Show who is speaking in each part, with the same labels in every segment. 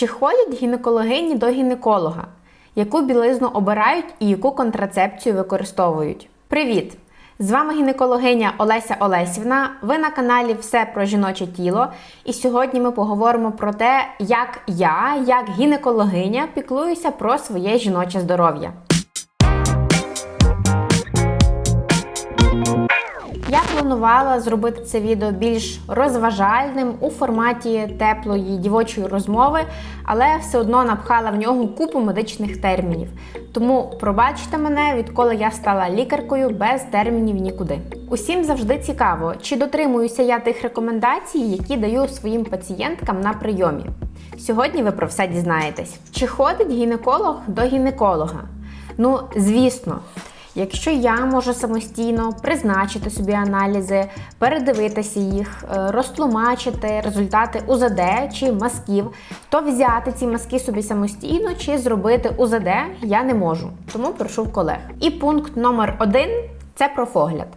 Speaker 1: Чи ходять гінекологині до гінеколога? Яку білизну обирають і яку контрацепцію використовують? Привіт! З вами гінекологиня Олеся Олесівна. Ви на каналі Все про жіноче тіло. І сьогодні ми поговоримо про те, як я, як гінекологиня, піклуюся про своє жіноче здоров'я. Планувала зробити це відео більш розважальним у форматі теплої дівочої розмови, але все одно напхала в нього купу медичних термінів. Тому пробачте мене, відколи я стала лікаркою без термінів нікуди. Усім завжди цікаво, чи дотримуюся я тих рекомендацій, які даю своїм пацієнткам на прийомі. Сьогодні ви про все дізнаєтесь. Чи ходить гінеколог до гінеколога? Ну, звісно. Якщо я можу самостійно призначити собі аналізи, передивитися їх, е, розтлумачити результати УЗД чи мазків, то взяти ці мазки собі самостійно чи зробити УЗД я не можу, тому прошу колег. І пункт номер один це профогляд.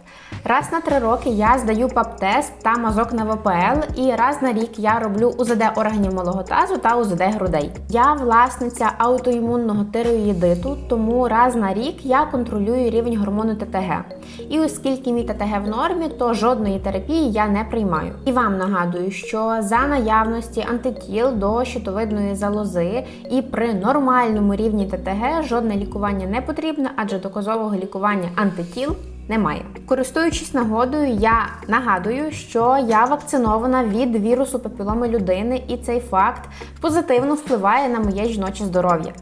Speaker 1: Раз на три роки я здаю ПАП-тест та мазок на ВПЛ, і раз на рік я роблю УЗД органів малого тазу та УЗД грудей. Я власниця аутоімунного тиреоїдиту, тому раз на рік я контролюю рівень гормону ТТГ. І оскільки мій ТТГ в нормі, то жодної терапії я не приймаю. І вам нагадую, що за наявності антитіл до щитовидної залози і при нормальному рівні ТТГ жодне лікування не потрібно, адже доказового лікування антитіл немає. Користуючись нагодою, я нагадую, що я вакцинована від вірусу папіломи людини, і цей факт позитивно впливає на моє жіноче здоров'я.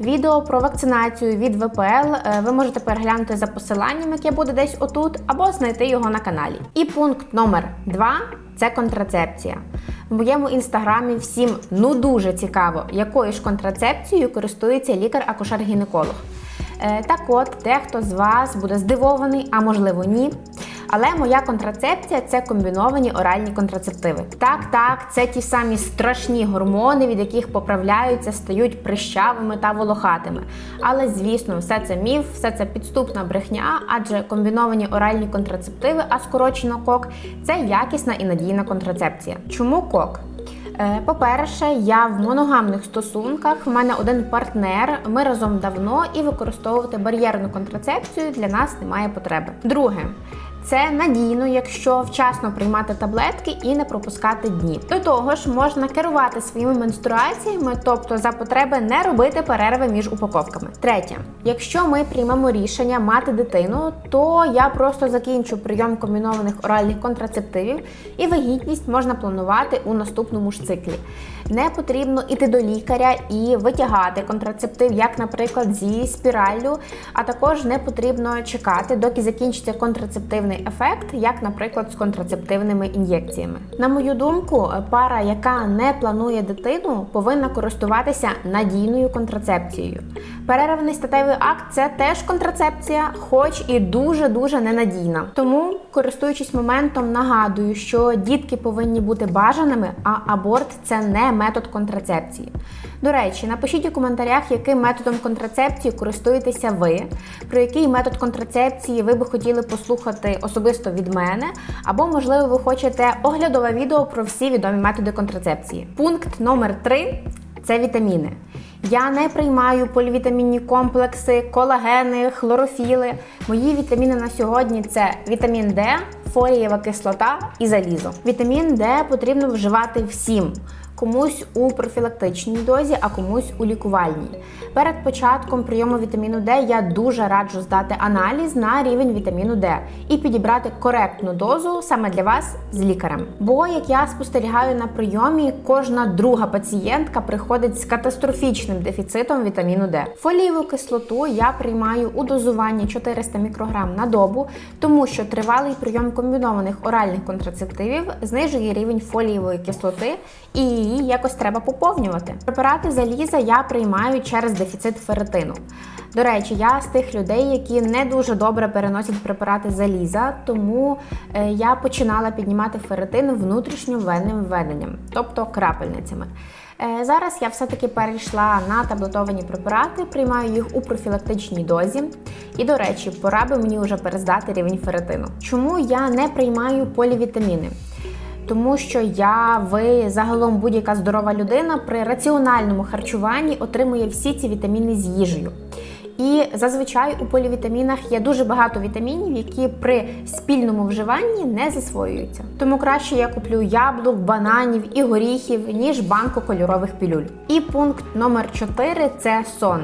Speaker 1: Відео про вакцинацію від ВПЛ е, ви можете переглянути за посиланням, яке буде десь отут, або знайти його на каналі. І пункт номер 2 це контрацепція. В моєму інстаграмі всім ну дуже цікаво, якою ж контрацепцією користується лікар-акушер-гінеколог. Е, Так от, дехто з вас буде здивований, а можливо ні. Але моя контрацепція це комбіновані оральні контрацептиви. Так, так, це ті самі страшні гормони, від яких поправляються, стають прищавими та волохатими. Але звісно, все це міф, все це підступна брехня, адже комбіновані оральні контрацептиви, а скорочено кок це якісна і надійна контрацепція. Чому кок? Е, По-перше, я в моногамних стосунках, в мене один партнер, ми разом давно і використовувати бар'єрну контрацепцію для нас немає потреби. Друге, це надійно, якщо вчасно приймати таблетки і не пропускати дні. До того ж, можна керувати своїми менструаціями, тобто за потреби не робити перерви між упаковками. Третє, якщо ми приймемо рішення мати дитину, то я просто закінчу прийом комбінованих оральних контрацептивів, і вагітність можна планувати у наступному ж циклі. Не потрібно іти до лікаря і витягати контрацептив, як, наприклад, зі спіраллю, а також не потрібно чекати, доки закінчиться контрацептивний ефект, як, наприклад, з контрацептивними ін'єкціями. На мою думку, пара, яка не планує дитину, повинна користуватися надійною контрацепцією. Перерваний статевий акт це теж контрацепція, хоч і дуже дуже ненадійна. Тому, користуючись моментом, нагадую, що дітки повинні бути бажаними, а аборт це не метод контрацепції. До речі, напишіть у коментарях, яким методом контрацепції користуєтеся ви, про який метод контрацепції ви би хотіли послухати особисто від мене, або, можливо, ви хочете оглядове відео про всі відомі методи контрацепції. Пункт номер 3 це вітаміни. Я не приймаю полівітамінні комплекси, колагени, хлорофіли. Мої вітаміни на сьогодні це вітамін Д, фолієва кислота і залізо. Вітамін Д потрібно вживати всім. Комусь у профілактичній дозі, а комусь у лікувальній. Перед початком прийому вітаміну Д я дуже раджу здати аналіз на рівень вітаміну Д і підібрати коректну дозу саме для вас з лікарем. Бо, як я спостерігаю на прийомі, кожна друга пацієнтка приходить з катастрофічним дефіцитом вітаміну Д. Фолієву кислоту я приймаю у дозуванні 400 мікрограм на добу, тому що тривалий прийом комбінованих оральних контрацептивів знижує рівень фолієвої кислоти і її якось треба поповнювати. Препарати заліза я приймаю через дефіцит ферритину. До речі, я з тих людей, які не дуже добре переносять препарати заліза, тому е, я починала піднімати ферритин внутрішньовенним введенням, тобто крапельницями. Е, Зараз я все-таки перейшла на таблетовані препарати, приймаю їх у профілактичній дозі. І, до речі, пора би мені вже перездати рівень ферритину. Чому я не приймаю полівітаміни? Тому що я, ви, загалом будь-яка здорова людина при раціональному харчуванні отримує всі ці вітаміни з їжею. І зазвичай у полівітамінах є дуже багато вітамінів, які при спільному вживанні не засвоюються. Тому краще я куплю яблук, бананів і горіхів, ніж банку кольорових пілюль. І пункт номер 4 – це сон.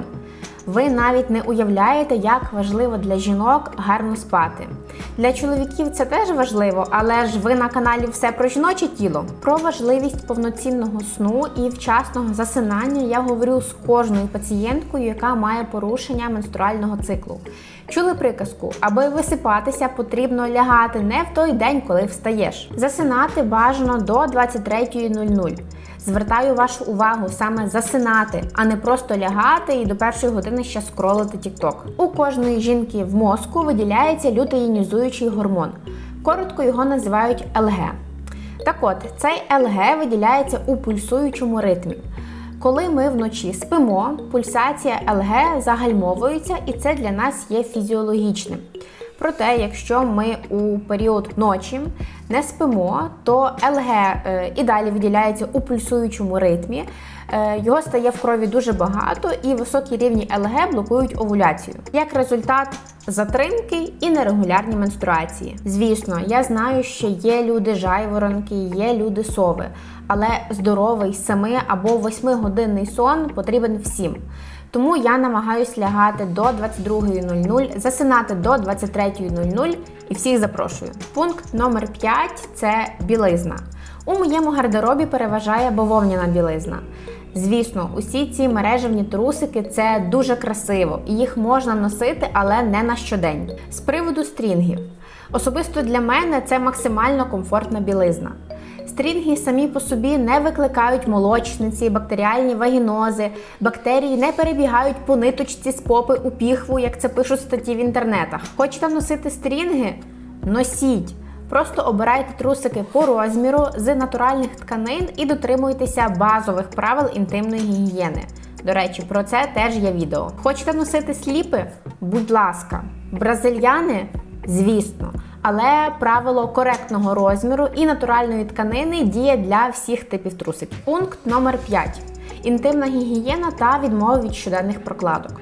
Speaker 1: Ви навіть не уявляєте, як важливо для жінок гарно спати. Для чоловіків це теж важливо, але ж ви на каналі все про жіноче тіло. Про важливість повноцінного сну і вчасного засинання я говорю з кожною пацієнткою, яка має порушення менструального циклу. Чули приказку, аби висипатися, потрібно лягати не в той день, коли встаєш. Засинати бажано до 23.00. Звертаю вашу увагу саме засинати, а не просто лягати і до першої години ще скролити TikTok. У кожної жінки в мозку виділяється лютеїнізуючий гормон. Коротко його називають ЛГ. Так от, цей ЛГ виділяється у пульсуючому ритмі. Коли ми вночі спимо, пульсація ЛГ загальмовується, і це для нас є фізіологічним. Проте, якщо ми у період ночі не спимо, то ЛГ е, і далі виділяється у пульсуючому ритмі. Е, Його стає в крові дуже багато, і високі рівні ЛГ блокують овуляцію. Як результат, затримки і нерегулярні менструації. Звісно, я знаю, що є люди жайворонки, є люди сови, але здоровий 7 або 8-годинний сон потрібен всім. Тому я намагаюсь лягати до 22.00, засинати до 23.00 і всіх запрошую. Пункт номер 5 це білизна. У моєму гардеробі переважає бавовняна білизна. Звісно, усі ці мережевні трусики це дуже красиво, і їх можна носити, але не на щодень. З приводу стрінгів. Особисто для мене це максимально комфортна білизна. Стрінги самі по собі не викликають молочниці, бактеріальні вагінози, бактерії не перебігають по ниточці з попи у піхву, як це пишуть статті в інтернетах. Хочете носити стрінги? Носіть. Просто обирайте трусики по розміру з натуральних тканин і дотримуйтеся базових правил інтимної гігієни. До речі, про це теж є відео. Хочете носити сліпи? Будь ласка, бразильяни? Звісно. Але правило коректного розміру і натуральної тканини діє для всіх типів трусиків. Пункт номер 5. Інтимна гігієна та відмова від щоденних прокладок.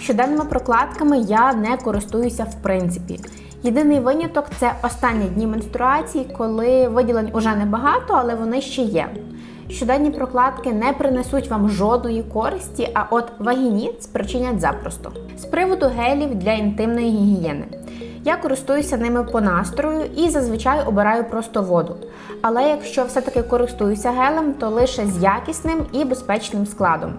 Speaker 1: Щоденними прокладками я не користуюся в принципі. Єдиний виняток це останні дні менструації, коли виділень уже небагато, але вони ще є. Щоденні прокладки не принесуть вам жодної користі, а от вагініт спричинять запросто. З приводу гелів для інтимної гігієни. Я користуюся ними по настрою і зазвичай обираю просто воду. Але якщо все-таки користуюся гелем, то лише з якісним і безпечним складом.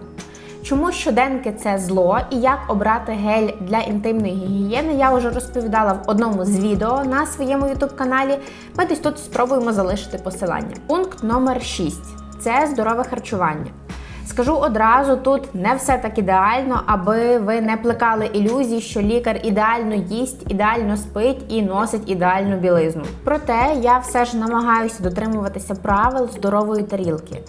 Speaker 1: Чому щоденки це зло і як обрати гель для інтимної гігієни, я вже розповідала в одному з відео на своєму youtube каналі. Ми десь тут спробуємо залишити посилання. Пункт номер 6 це здорове харчування. Скажу одразу, тут не все так ідеально, аби ви не плекали ілюзій, що лікар ідеально їсть, ідеально спить і носить ідеальну білизну. Проте я все ж намагаюся дотримуватися правил здорової тарілки.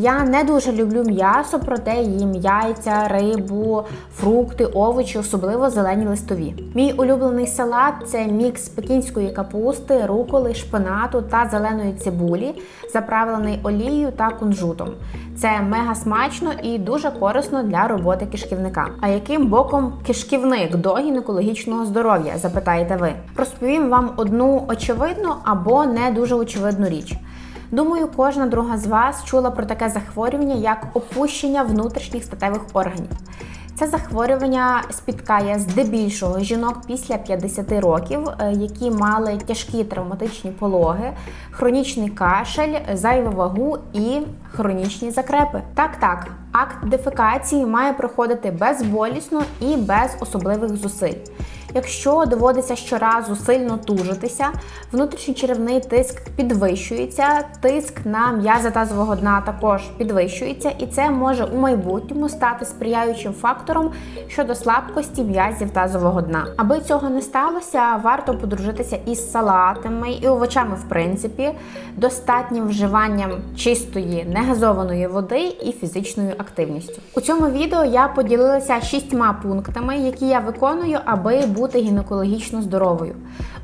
Speaker 1: Я не дуже люблю м'ясо, проте їм яйця, рибу, фрукти, овочі, особливо зелені листові. Мій улюблений салат це мікс пекінської капусти, руколи, шпинату та зеленої цибулі, заправлений олією та кунжутом. Це мега смачно і дуже корисно для роботи кишківника. А яким боком кишківник до гінекологічного здоров'я? Запитаєте ви? Розповім вам одну очевидну або не дуже очевидну річ. Думаю, кожна друга з вас чула про таке захворювання, як опущення внутрішніх статевих органів. Це захворювання спіткає здебільшого жінок після 50 років, е, які мали тяжкі травматичні пологи, хронічний кашель, зайву вагу і хронічні закрепи. Так, так, акт дефекації має проходити безболісно і без особливих зусиль. Якщо доводиться щоразу сильно тужитися, внутрішньочеревний тиск підвищується, тиск на м'язи тазового дна також підвищується, і це може у майбутньому стати сприяючим фактором щодо слабкості м'язів тазового дна. Аби цього не сталося, варто подружитися із салатами і овочами, в принципі, достатнім вживанням чистої негазованої води і фізичною активністю. У цьому відео я поділилася шістьма пунктами, які я виконую, аби бути гінекологічно здоровою.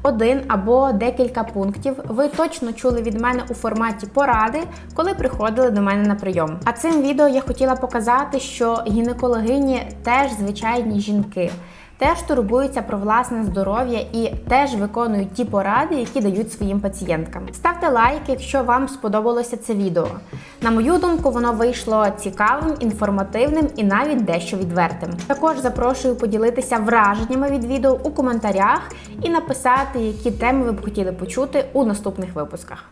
Speaker 1: Один або декілька пунктів ви точно чули від мене у форматі поради, коли приходили до мене на прийом. А цим відео я хотіла показати, що гінекологині теж звичайні жінки. Теж турбуються про власне здоров'я і теж виконують ті поради, які дають своїм пацієнткам. Ставте лайк, якщо вам сподобалося це відео. На мою думку, воно вийшло цікавим, інформативним і навіть дещо відвертим. Також запрошую поділитися враженнями від відео у коментарях і написати, які теми ви б хотіли почути у наступних випусках.